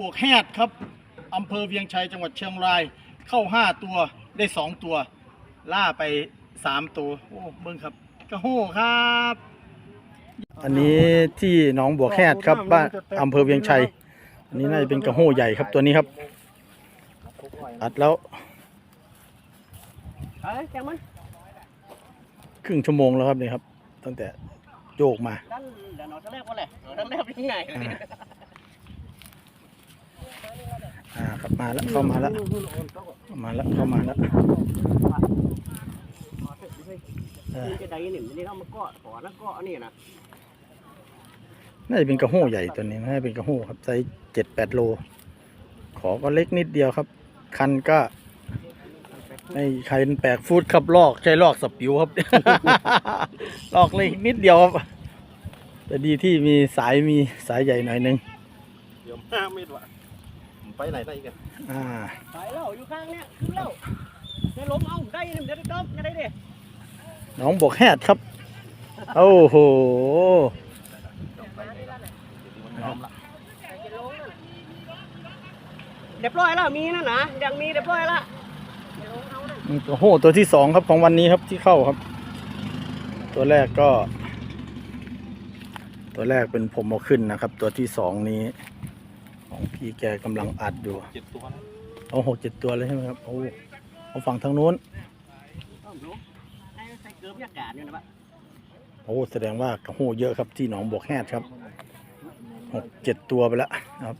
บวกแฮดครับอำเภอเวียงชัยจังหวัดเชียงราย เข้า 5 ตัวได้ 2 ตัว ล่าไป 3 ตัว โอ้เบิ้งครับกระโหครับ อันนี้ที่หนองบวกแฮดครับบ้านอำเภอเวียงชัย อันนี้น่าจะเป็นกระโหใหญ่ครับตัวนี้ครับอัดแล้วเอ้ยแกมันครึ่งชั่วโมงแล้วครับนี่ครับ ตั้งแต่โยกมาดันเดี๋ยวหนอนจะแรกว่าแหละหนอนจะแรกยังไง อ่า ครับมาแล้วเข้ามาแล้วเข้ามาแล้วเข้ามาแล้วเออมันจะได้หนึ่งนี่เรามาเกาะขอนะเกาะนี่นะน่าจะเป็นกระโหใหญ่ตัวนี้น่าจะเป็นกระโหครับไซส์เจ็ดแปดโล ขอก็เล็กนิดเดียวครับ คันก็ไม่ใครเป็นแปลกฟูดครับลอกใช่ลอกสปิวครับ ลอกเล็กนิดเดียวครับ แต่ดีที่มีสายมีสายใหญ่หน่อยหนึงเดี๋ยวห้าเมตรว่ะผม ไปไหนได้อีกันอ่าไปแล้วอยู่ข้างเนี้ยขึ้นแล้วได้ล้มเอาได้หนึ่งเดี๋ยวได้ต้มยังได้ดิน้องบอกแฮดครับ โอ้โห เรียบร้อยแล้วมีนั่นนะยังมีเรียบร้อยแล้วโอ้โห ตัวที่สองครับของวันนี้ครับที่เข้าครับ ตัวแรกก็ ตัวแรกเป็นผมเอาขึ้นนะครับ ตัวที่สองนี้ ของพี่แกกำลังอัดอยู่เจ็ดตัวนะเอาหกเจ็ดตัวเลยใช่ไหมครับโอ้เอาฝั่งทางนู้นต้มลุกไอ้ใส่เกลือยากาศอยู่นะปะโอ้แสดงว่ากระโหเยอะครับที่หนองบวกแฮดครับหกเจ็ดตัวไปแล้วนะครับ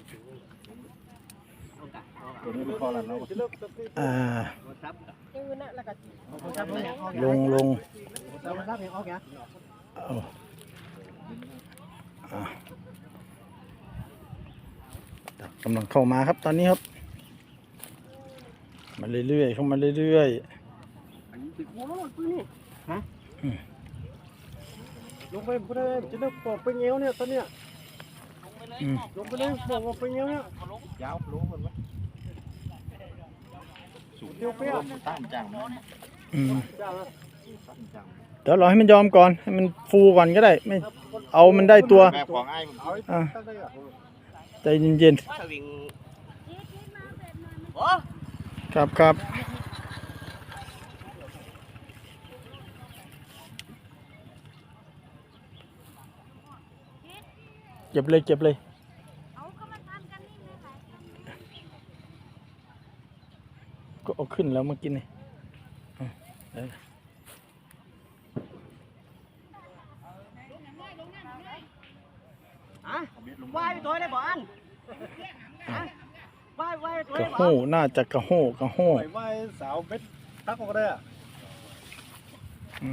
เอากะเอากะตัวนี้เป็นคอแล้วเนาะอ่าโทรศัพท์ลงลงโทรศัพท์ยังออกยังเอาอ่าดั กกำลังเข้ามาครับตอนนี้ครับ มาเรื่อยๆเข้ามาเรื่อยอันนี้ติดหัวแล้วปืนนี่ลงไปไม่ได้จะได้ปอกไปเงี้ยวเนี่ยตอนเนี้ยๆอืมลงไปเลยปอกไปเงี้ยวเนี่ยยาวลงมันไหมสูงเดียวเปี้ยตั้งจังอืมจังตั้งจังเดี๋ยวรอให้มันยอมก่อนให้มันฟูก่อนก็ได้ไม่เอามันได้ตัวแบบของไอ้ผมเอาไอ้อ่าตั้งได้อะ ใจเย็นสวิงโอ้ๆครับครับเก็บเลยเก็บเลย เอาก็มันทำกันนี่เลยหลายคนก็เอาขึ้นแล้วเมื่อกี้นี่อะเอออะ ว่ายไปตัวได้บ่อันอะว่ายว่ายไปตัวกได้ระบ่โหน่าจะกระโหกระโหปล่อยไว้สาวเบ็ดตักออกก็ได้อะอื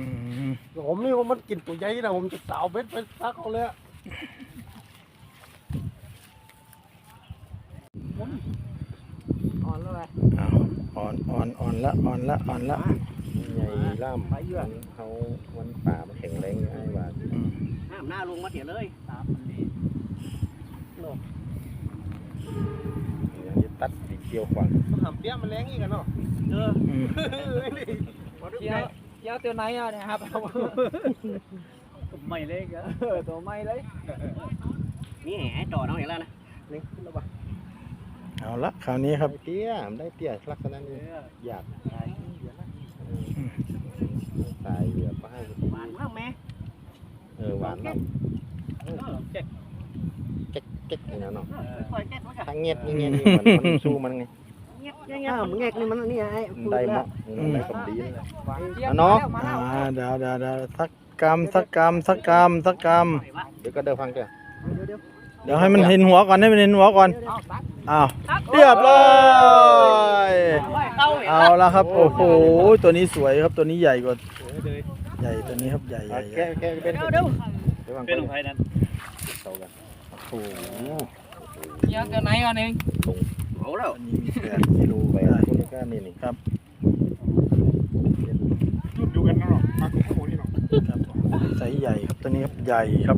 มผมนี่ว่ามันกินตัวใหญ่นะผมจะสาวเบ็ดไปตักเอาเลยอะอ่อนแล้วไงอ้าวอ่อนอ่อนอ่อนละอ่อนละอ่อนละใหญ่ล่ามไปเยอะเขาวันป่ามันแข็งแรงไอ้ว่าอืมน้ำหน้าลงมาเถียเลยตามมันดีอ ย่างนี้ตัดติดเกี่ยวขวางทำเปี้ยมันแรงอีกกันเนาะเอออืมเดี๋ยวเดี๋ยวตัวไหนอะเนี่ยครับไม่เล็กอะตัวไม่เลยนี่แหต่อน้องเห็นแล้วนะนี่ขึ้นแล้วปะเอาละคราวนี้ครับเตี้ยมันได้เตี้ยลักษณะนี้อยากตายตายเหลือป้ายหวานมากแม่เออหวานแบบเจ็บ เก๊กเก๊กอย่างนั้นเนาะคอยแก้ตัวกันถ้าเงียบเงียบนี่มันมันสู้มันไงเงี้ยเงี้ยมึงแงกนี่มันนี่ไอ้มันได้เหมาะมันได้สมดีเลยอะเนาะอ่าเดี๋ยวเดี๋ยวเดี๋ยวสักกรรมสักกรรมสักกรรมสักกรรมเดี๋ยวก็เดินฟังเถอะเดี๋ยวให้มันเห็นหัวก่อนให้มันเห็นหัวก่อนอ้าวเรียบร้อยเข้าเอาละครับโอ้โหตัวนี้สวยครับตัวนี้ใหญ่กว่าใหญ่ตัวนี้ครับใหญ่ใหญ่ใหแกญ่แกเป็นเดี๋ยวเดี๋ยวเดี๋ยวฟังเป็นของใครนั้นเท่ากัน โอ้โหยังตัวไหนอะเองเอาแล้วอันนี้มีแปดกิโลไปได้คนนี้ก็นี่นี่ครับดูกันเนาะมาคุกคุนี่เนาะครับไซส์ใหญ่ครับตัวนี้ครับใหญ่ครับ